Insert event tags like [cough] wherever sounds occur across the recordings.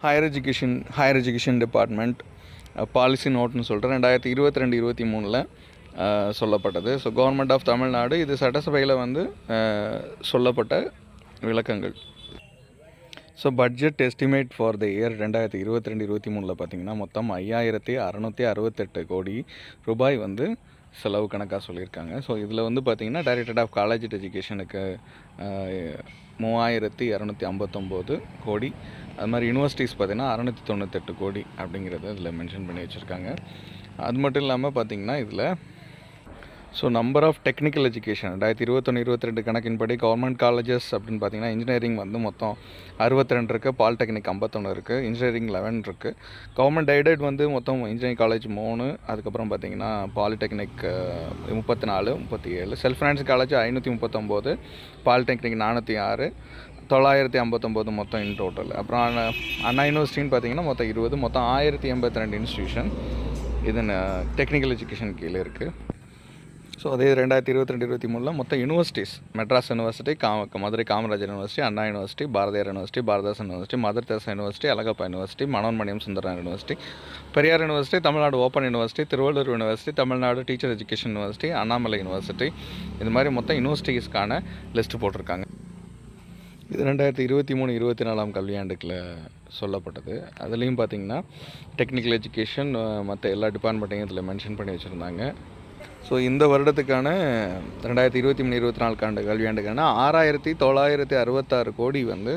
Higher education higher education department policy நோட்னு சொல்லிட்டு ரெண்டாயிரத்தி இருபத்தி ரெண்டு இருபத்தி மூணில் uh, சொல்லப்பட்டது ஸோ கவர்மெண்ட் ஆஃப் தமிழ்நாடு இது சட்டசபையில் வந்து uh, சொல்லப்பட்ட விளக்கங்கள். So budget estimate for the year ரெண்டாயிரத்தி இருபத்தி ரெண்டு இருபத்தி மூணில் பார்த்தீங்கன்னா மொத்தம் ஐயாயிரத்தி அறநூற்றி அறுபத்தெட்டு கோடி ரூபாய் வந்து செலவு கணக்காக சொல்லியிருக்காங்க. ஸோ இதில் வந்து பார்த்திங்கன்னா டைரக்டட் ஆஃப் காலேஜ் எஜுகேஷனுக்கு மூவாயிரத்தி இரநூத்தி ஐம்பத்தொம்போது கோடி. அது மாதிரி யூனிவர்சிட்டிஸ் பார்த்தீங்கன்னா அறநூற்றி தொண்ணூத்தெட்டு கோடி அப்படிங்கிறத இதில் மென்ஷன் பண்ணி வச்சுருக்காங்க. அது மட்டும் இல்லாமல் பார்த்தீங்கன்னா இதில் so number of technical education ரெண்டாயிரத்தி இருபத்தொன்று இருபத்தி ரெண்டு கணக்கின்படி கவர்மெண்ட் காலேஜஸ் அப்படின்னு பார்த்தீங்கன்னா இன்ஜினியரிங் வந்து மொத்தம் அறுபத்தி ரெண்டு இருக்குது பாலிடெக்னிக் ஐம்பத்தொன்று இருக்குது இன்ஜினியரிங் லெவன் இருக்குது கவர்மெண்ட் எய்டட் வந்து மொத்தம் இன்ஜினியரிங் காலேஜ் மூணு அதுக்கப்புறம் பார்த்தீங்கன்னா பாலிடெக்னிக் முப்பத்தி நாலு முப்பத்தி ஏழு செல்ஃப் ஃபைனான்ஸ் காலேஜ் ஐநூற்றி முப்பத்தொம்போது பாலிடெக்னிக் நானூற்றி ஆறு தொள்ளாயிரத்தி ஐம்பத்தொம்போது மொத்தம் இன் டோட்டல் அப்புறம் அண்ணா- அண்ணா யூனிவர்சிட்டின்னு பார்த்தீங்கன்னா மொத்தம் இருபது மொத்தம் ஆயிரத்தி எண்பத்தி ரெண்டு இன்ஸ்டியூஷன் இது டெக்னிக்கல் எஜுகேஷன் கீழே இருக்குது ஸோ அதே ரெண்டாயிரத்தி இருபத்தி ரெண்டு இருபத்தி மூணில் மொத்தம் யூனிவர்சிட்டிஸ் மெட்ராஸ் யூனிவர்சிட்டி காம Madurai Kamarajar university Anna university Bharathiar university Bharathidasan university mother Teresa university Alagappa university Manonmaniam Sundaram university Periyar university Tamilnadu open university Thiruvallur university Tamilnadu teacher education university Annamalai university இது மாதிரி மொத்தம் யூனிவர்சிட்டிஸ்க்கான list போட்டிருக்காங்க. இது ரெண்டாயிரத்தி இருபத்தி மூணு இருபத்தி நாலாம் கல்வியாண்டுக்கில் சொல்லப்பட்டது. அதுலேயும் பார்த்தீங்கன்னா டெக்னிக்கல் எஜுகேஷன் மற்ற எல்லா டிபார்ட்மெண்ட்டையும் இதில் மென்ஷன் பண்ணி வச்சுருந்தாங்க. ஸோ இந்த வருடத்துக்கான ரெண்டாயிரத்தி இருபத்தி மூணு இருபத்தி நாலு ஆண்டு கல்வியாண்டுக்கான ஆறாயிரத்தி தொள்ளாயிரத்தி அறுபத்தாறு கோடி வந்து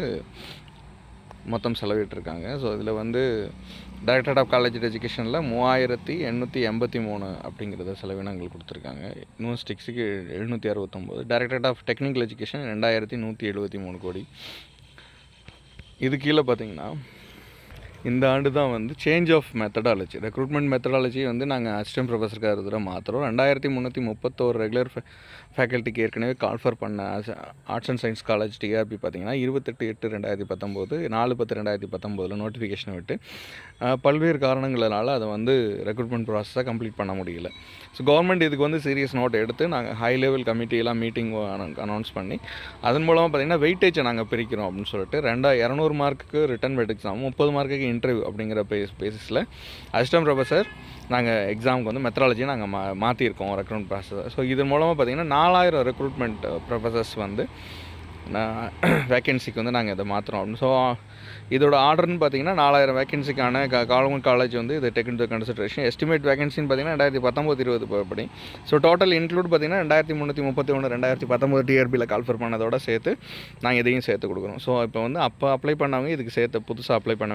மொத்தம் செலவிட்டிருக்காங்க. ஸோ இதில் வந்து டைரக்டர் ஆஃப் காலேஜ் எஜுகேஷனில் மூவாயிரத்தி எண்ணூற்றி எண்பத்தி மூணு அப்படிங்கிறத செலவினங்கள் கொடுத்துருக்காங்க. யூனிவர்சிட்டிக்ஸுக்கு எழுநூற்றி அறுபத்தொம்போது டைரக்டர் ஆஃப் டெக்னிக்கல் எஜுகேஷன் ரெண்டாயிரத்தி நூற்றி எழுபத்தி மூணு கோடி. இது கீழே பார்த்தீங்கன்னா இந்த ஆண்டு தான் வந்து change of methodology recruitment methodology வந்து நாங்கள் அசிஸ்டன்ட் ப்ரொஃபஸருக்காக இருக்கிற மாத்திரம் ரெண்டாயிரத்தி முந்நூற்றி முப்பத்தோரு ரெகுலர் ஃபேக்கல்ட்டிக்கு ஏற்கனவே கால்ஃபர் பண்ண arts and science college TRB பார்த்தீங்கன்னா இருபத்தெட்டு எட்டு ரெண்டாயிரத்தி பத்தொம்போது நாலு பத்து ரெண்டாயிரத்தி பத்தொம்போதில் நோட்டிஃபிகேஷன் விட்டு பல்வேறு காரணங்களால் அதை வந்து ரெக்ரூட்மெண்ட் ப்ராசஸை கம்ப்ளீட் பண்ண முடியல. ஸோ கவர்மெண்ட் இதுக்கு வந்து சீரியஸ் நோட் எடுத்து நாங்கள் ஹை லெவல் கமிட்டியெல்லாம் மீட்டிங் அனௌன்ஸ் பண்ணி அதன் மூலமாக பார்த்தீங்கன்னா வெயிட்டேஜை நாங்கள் பிரிக்கிறோம் அப்படின்னு சொல்லிட்டு ரெண்டா இரநூறு மார்க்குக்கு ரிட்டன் வெட் எக்ஸாம் முப்பது மார்க்குக்கு இன்டர்வியூ அப்படிங்கிற பேஸ் பேசிஸில் அசிஸ்டன்ட் ப்ரொஃபஸர் நாங்கள் எக்ஸாமுக்கு வந்து மெத்தடாலஜியை நாங்கள் மா மாற்றிருக்கோம் ரெக்ரூட்மெண்ட் ப்ராசஸ் ஸோ இது மூலமாக பார்த்தீங்கன்னா நாலாயிரம் ரெக்ரூட்மெண்ட் ப்ரொஃபஸர்ஸ் வந்து வேக்கன்சிக்கு [clears throat] வந்து நாங்கள் இதை மாற்றுறோம் அப்படின்னு. ஸோ இதோட ஆர்டர்னு பார்த்தீங்கன்னா நாலாயிரம் வேகன்சிக்கான கவர்மெண்ட் காலேஜ் வந்து இது டெக்னிக்கல் கன்சிடரேஷன் எஸ்டிமேட் வேகன்சின்னு பார்த்தீங்கன்னா ரெண்டாயிரத்தி பத்தொம்பது இருபது படி. ஸோ டோட்டல் இன்க்ளூட் பார்த்தீங்கன்னா ரெண்டாயிரத்தி முந்நூற்றி முப்பத்தி ஒன்று ரெண்டாயிரத்தி பத்தொம்பது டிஆர்பியில் கால்ஃபர் பண்ணதோட சேர்த்து நாங்கள் இதையும் சேர்த்து கொடுக்குறோம். ஸோ இப்போ வந்து அப்போ அப்ளை பண்ணவங்க இதுக்கு சேர்த்து புதுசாக அப்ளை பண்ண